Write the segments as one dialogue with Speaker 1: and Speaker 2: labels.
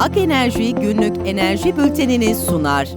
Speaker 1: Ak Enerji günlük enerji bültenini sunar.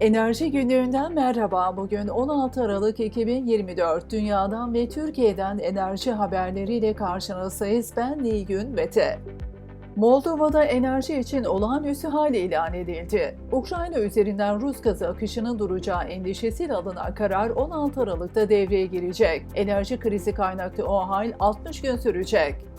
Speaker 2: Enerji günlüğünden merhaba. Bugün 16 Aralık 2024. Dünyadan ve Türkiye'den enerji haberleriyle karşınızdayız. Ben Nilgün Mete. Moldova'da enerji için olağanüstü hal ilan edildi. Ukrayna üzerinden Rus gazı akışının duracağı endişesiyle alınan karar 16 Aralık'ta devreye girecek. Enerji krizi kaynaklı o hal 60 gün sürecek.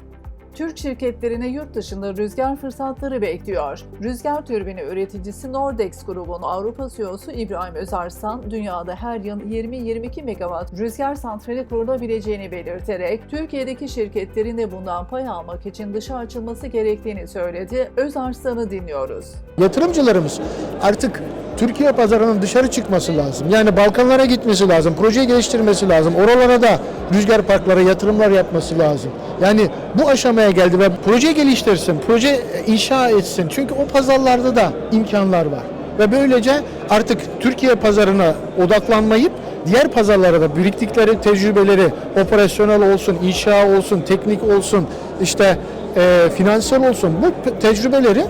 Speaker 2: Türk şirketlerine yurt dışında rüzgar fırsatları bekliyor. Rüzgar türbini üreticisi Nordex grubunun Avrupa CEO'su İbrahim Özarslan, dünyada her yıl 20-22 megawatt rüzgar santrali kurulabileceğini belirterek, Türkiye'deki şirketlerin de bundan pay almak için dışa açılması gerektiğini söyledi. Özarslan'ı dinliyoruz.
Speaker 3: Yatırımcılarımız artık Türkiye pazarının dışarı çıkması lazım. Yani Balkanlara gitmesi lazım, proje geliştirmesi lazım. Oralara da rüzgar parklara yatırımlar yapması lazım. Yani bu aşamaya geldi ve proje geliştirsin, proje inşa etsin. Çünkü o pazarlarda da imkanlar var. Ve böylece artık Türkiye pazarına odaklanmayıp diğer pazarlara da biriktikleri tecrübeleri operasyonel olsun, inşa olsun, teknik olsun, işte e, finansal olsun bu tecrübeleri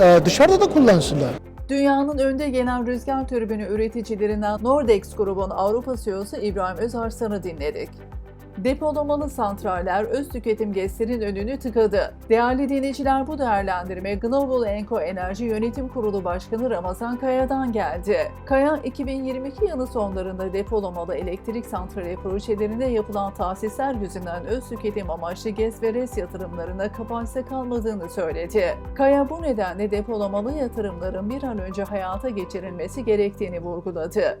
Speaker 3: e, dışarıda da kullansınlar.
Speaker 2: Dünyanın önde gelen rüzgar türbini üreticilerinden Nordex grubun Avrupa CEO'su İbrahim Özarslan'ı dinledik. Depolamalı santraller öz tüketim GES'lerin önünü tıkadı. Değerli dinleyiciler bu değerlendirme Global Enco Enerji Yönetim Kurulu Başkanı Ramazan Kaya'dan geldi. Kaya, 2022 yılı sonlarında depolamalı elektrik santrali projelerinde yapılan tahsisler yüzünden öz tüketim amaçlı GES ve RES yatırımlarına kapasite kalmadığını söyledi. Kaya bu nedenle depolamalı yatırımların bir an önce hayata geçirilmesi gerektiğini vurguladı.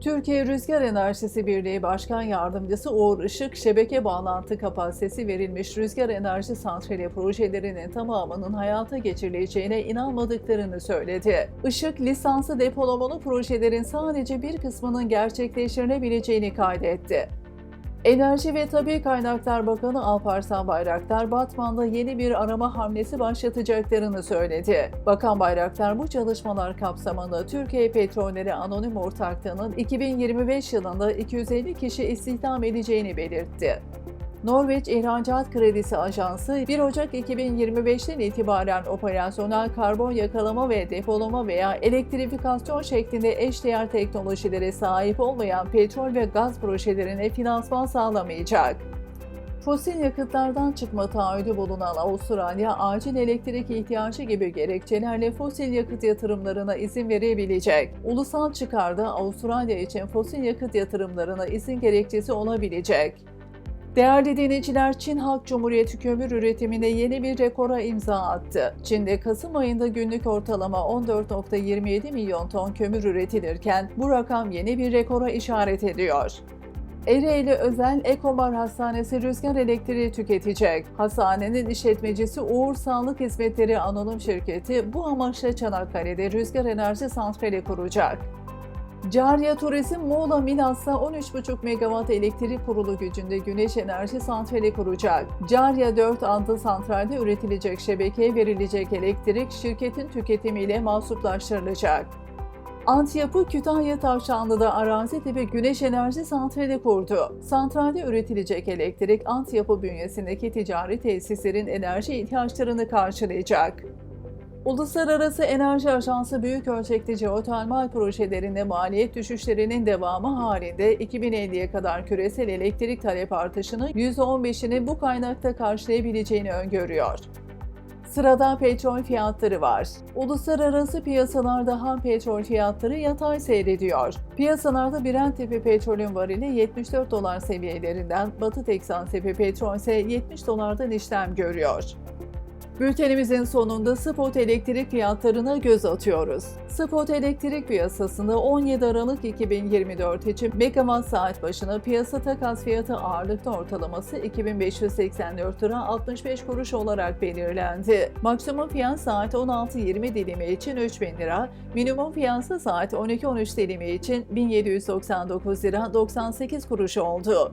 Speaker 2: Türkiye Rüzgar Enerjisi Birliği Başkan Yardımcısı Uğur Işık, şebeke bağlantı kapasitesi verilmiş rüzgar enerji santrali projelerinin tamamının hayata geçirileceğine inanmadıklarını söyledi. Işık, lisanslı depolamalı projelerin sadece bir kısmının gerçekleştirilebileceğini kaydetti. Enerji ve Tabi Kaynaklar Bakanı Alparslan Bayraktar, Batman'da yeni bir arama hamlesi başlatacaklarını söyledi. Bakan Bayraktar bu çalışmalar kapsamında Türkiye Petrolleri Anonim Ortaklığı'nın 2025 yılında 250 kişi istihdam edeceğini belirtti. Norveç İhracat Kredisi Ajansı 1 Ocak 2025'ten itibaren operasyonel karbon yakalama ve depolama veya elektrifikasyon şeklinde eşdeğer teknolojilere sahip olmayan petrol ve gaz projelerine finansman sağlamayacak. Fosil yakıtlardan çıkma taahhüdü bulunan Avustralya, acil elektrik ihtiyacı gibi gerekçelerle fosil yakıt yatırımlarına izin verebilecek. Ulusal çıkarda Avustralya için fosil yakıt yatırımlarına izin gerekçesi olabilecek. Değerli dinleyiciler, Çin Halk Cumhuriyeti kömür üretiminde yeni bir rekora imza attı. Çin'de Kasım ayında günlük ortalama 14.27 milyon ton kömür üretilirken bu rakam yeni bir rekora işaret ediyor. Ereğli Özel Ekomar Hastanesi rüzgar elektriği tüketecek. Hastanenin işletmecisi Uğur Sağlık Hizmetleri Anonim Şirketi bu amaçla Çanakkale'de rüzgar enerji santrali kuracak. Cariye Turizm Muğla Milas'ta 13,5 megawatt elektrik kurulu gücünde güneş enerji santrali kuracak. Cariye 4 adlı santralde üretilecek şebekeye verilecek elektrik şirketin tüketimiyle mahsuplaştırılacak. Antyapı Kütahya Tavşanlı'da arazi tipi güneş enerji santrali kurdu. Santralde üretilecek elektrik Antyapı bünyesindeki ticari tesislerin enerji ihtiyaçlarını karşılayacak. Uluslararası Enerji Ajansı büyük ölçekli jeotermal projelerinde maliyet düşüşlerinin devamı halinde 2050'ye kadar küresel elektrik talep artışının %15'ini bu kaynakta karşılayabileceğini öngörüyor. Sırada petrol fiyatları var. Uluslararası piyasalarda ham petrol fiyatları yatay seyrediyor. Piyasalarda Brent tipi petrolün varili 74 dolar seviyelerinden, Batı Teksan tipi petrol ise 70 dolardan işlem görüyor. Bültenimizin sonunda spot elektrik fiyatlarına göz atıyoruz. Spot elektrik piyasasında 17 Aralık 2024 için megawatt saat başına piyasa takas fiyatı ağırlıkta ortalaması 2584 lira 65 kuruş olarak belirlendi. Maksimum fiyat saat 16-20 dilimi için 3000 lira, minimum fiyatsa saat 12-13 dilimi için 1799 lira 98 kuruş oldu.